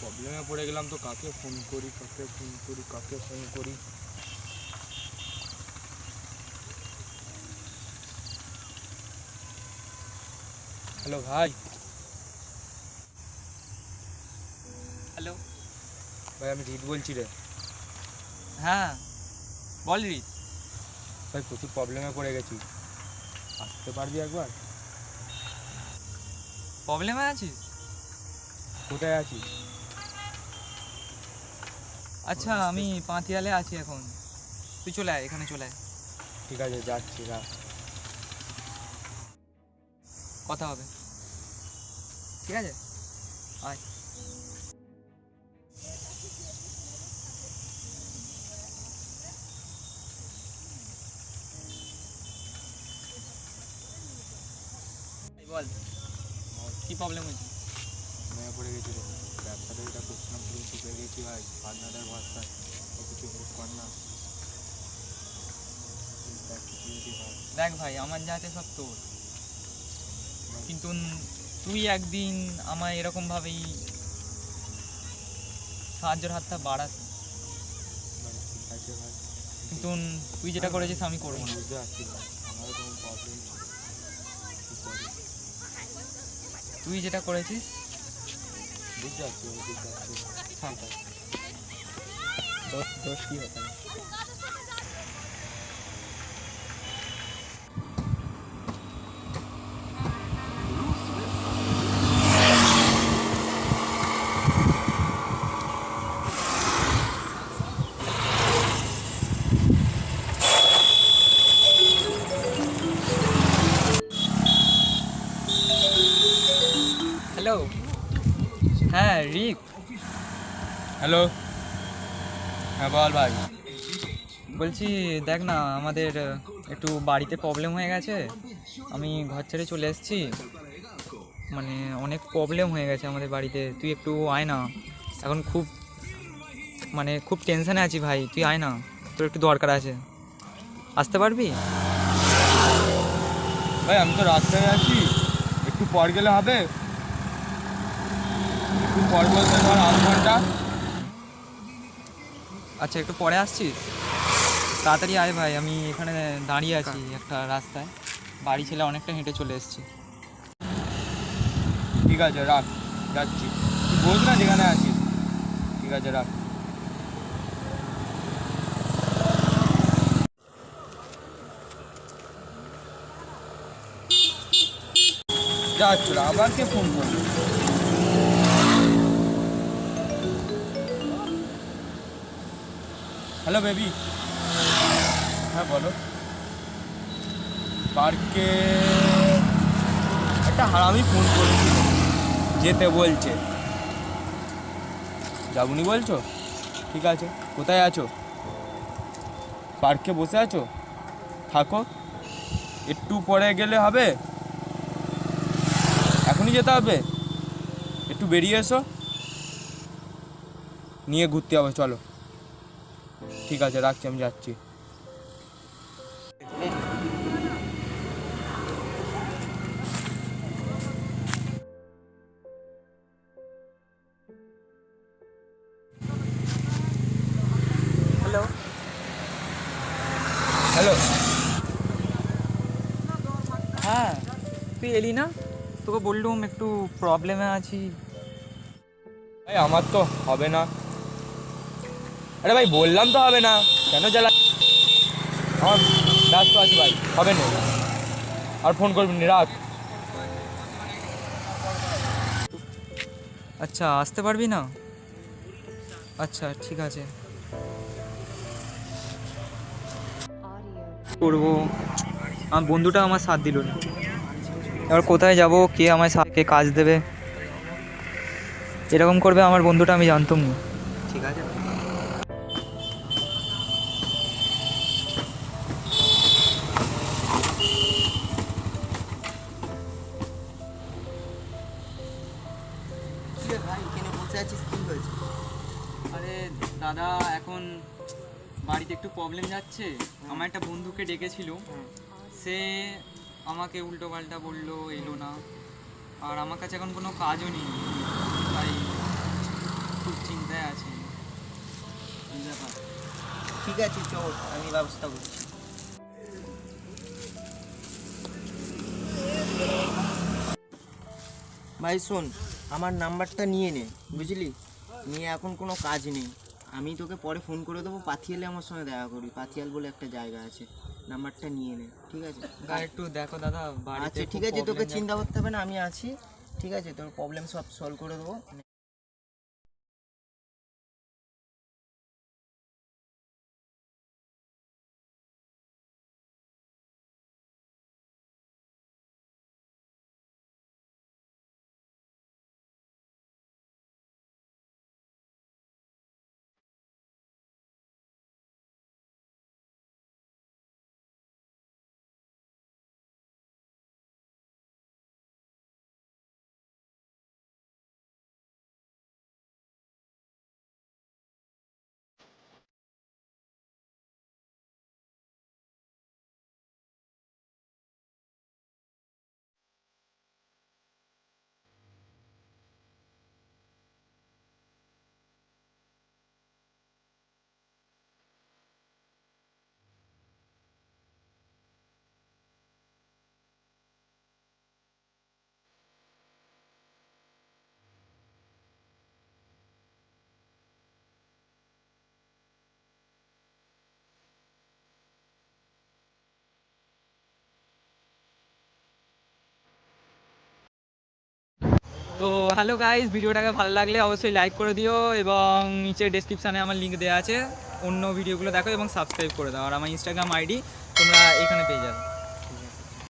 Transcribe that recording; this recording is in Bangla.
প্রবলেমে পড়ে গেলাম তো কাকে ফোন করি কাকে ফোন করি কাকে ফোন করি? হ্যালো ভাই। হ্যালো ভাই আমি রিত বলছি রে। হ্যাঁ বল রিত। ভাই প্রচুর প্রবলেমে পড়ে গেছি। আসতে পারবি একবার? প্রবলেমে আছিস? কোথায় আছিস? আচ্ছা আমি পাঁতিয়ালে আছি এখন। তুই চলে আয় এখানে চলে আয়। ঠিক আছে যাচ্ছি রাখ কথা হবে। ঠিক আছে? আয়। বল কি প্রবলেম হয়েছে? পড়ে গেছি রে ব্যবসাটা যেটা করছিলাম পুরো চুপে গেছি ভাই। পার্টনারের ভরসায়। কিছু হেল্প কর না। দেখ ভাই। আমার যা আছে সব তোর। কিন্তু তুই একদিন আমায় এরকমভাবেই সাহায্যের হাতটা বাড়াস। কিন্তু তুই যেটা করেছিস আমি করব না। বুঝতে পারছি আমারও কোনো প্রবলেম তুই যেটা করেছিস বুঝতে পারছি আমি বুঝতে পারছি থাক দোষ দোষ কী হতো না হ্যালো হ্যাঁ রিক। হ্যালো। হ্যাঁ বল ভাই। বলছি দেখ না আমাদের একটু বাড়িতে প্রবলেম হয়ে গেছে। আমি ঘর ছেড়ে চলে এসেছি। মানে অনেক প্রবলেম হয়ে গেছে আমাদের বাড়িতে। তুই একটু আয় না। এখন খুব মানে খুব টেনশানে আছি ভাই। তুই আয় না। তোর একটু দরকার আছে। আসতে পারবি? ভাই আমি তো রাস্তায় আছি। একটু পর গেলে হবে। একটু পর বলতে ধর আধ ঘণ্টা। আচ্ছা একটু পরে আসছিস? তাড়াতাড়ি আয় ভাই আমি এখানে দাঁড়িয়ে আছি একটা রাস্তায়। বাড়ি ছেলে অনেকটা হেঁটে চলে এসেছি। ঠিক আছে রাখ যাচ্ছি। তুই বোঝ না যেখানে আছিস? ঠিক আছে রাখ। যাচ্ছ আবার কে ফোন করবে হ্যালো বেবি হ্যাঁ বলো। পার্কে একটা হারামি ফোন করেছিল, যেতে বলছে। যাবনি বলছো? ঠিক আছে, কোথায় আছো? পার্কে বসে আছো? থাকো। একটু পরে গেলে হবে। এখনই যেতে হবে। একটু বেরিয়ে এসো। নিয়ে ঘুরতে হবে, চলো। ঠিক আছে রাখছি আমি যাচ্ছি। হ্যালো। হ্যালো। হ্যাঁ তুই এলি না? তোকে বললুম একটু প্রবলেমে আছি। আমার তো হবে না। আরে ভাই বললাম তো হবে না। কেন জ্বালা আমার ব্যস্ত আছি ভাই হবে না। আর ফোন করবি না রাত আচ্ছা আসতে পারবি না? আচ্ছা ঠিক আছে। করব। আমার বন্ধুটা আমার সাথ দিল না। এবার কোথায় যাব কে আমায় সাথ কে কাজ দেবে? এরকম করবে আমার বন্ধুটা আমি জানতাম না। ঠিক আছে। এখানে বসে আছিস কী হয়েছে? আরে দাদা এখন বাড়িতে একটু প্রবলেম যাচ্ছে। আমার একটা বন্ধুকে ডেকেছিল। সে আমাকে উল্টো পাল্টা বলল এলো না। আর আমার কাছে এখন কোনো কাজও নেই। তাই খুব চিন্তায় আছে। ঠিক আছে চল আমি ব্যবস্থা করছি। ভাই শোন আমার নাম্বারটা নিয়ে নে বুঝলি? নিয়ে এখন কোনো কাজ নেই। আমি তোকে পরে ফোন করে দেবো পাথিয়ালে আমার সঙ্গে দেখা করবি। পাথিয়াল বলে একটা জায়গা আছে নাম্বারটা নিয়ে নে ঠিক আছে? একটু দেখো দাদা আচ্ছা ঠিক আছে তোকে চিন্তা করতে হবে না আমি আছি ঠিক আছে? তোর প্রবলেম সব সলভ করে দেবো। তো হ্যালো গাইজ ভিডিওটাকে ভালো লাগলে অবশ্যই লাইক করে দিও এবং নিচে ডিসক্রিপশানে আমার লিঙ্ক দেওয়া আছে। অন্য ভিডিওগুলো দেখো এবং সাবস্ক্রাইব করে দাও। আর আমার ইনস্টাগ্রাম আইডি তোমরা এখানে পেয়ে যাবে।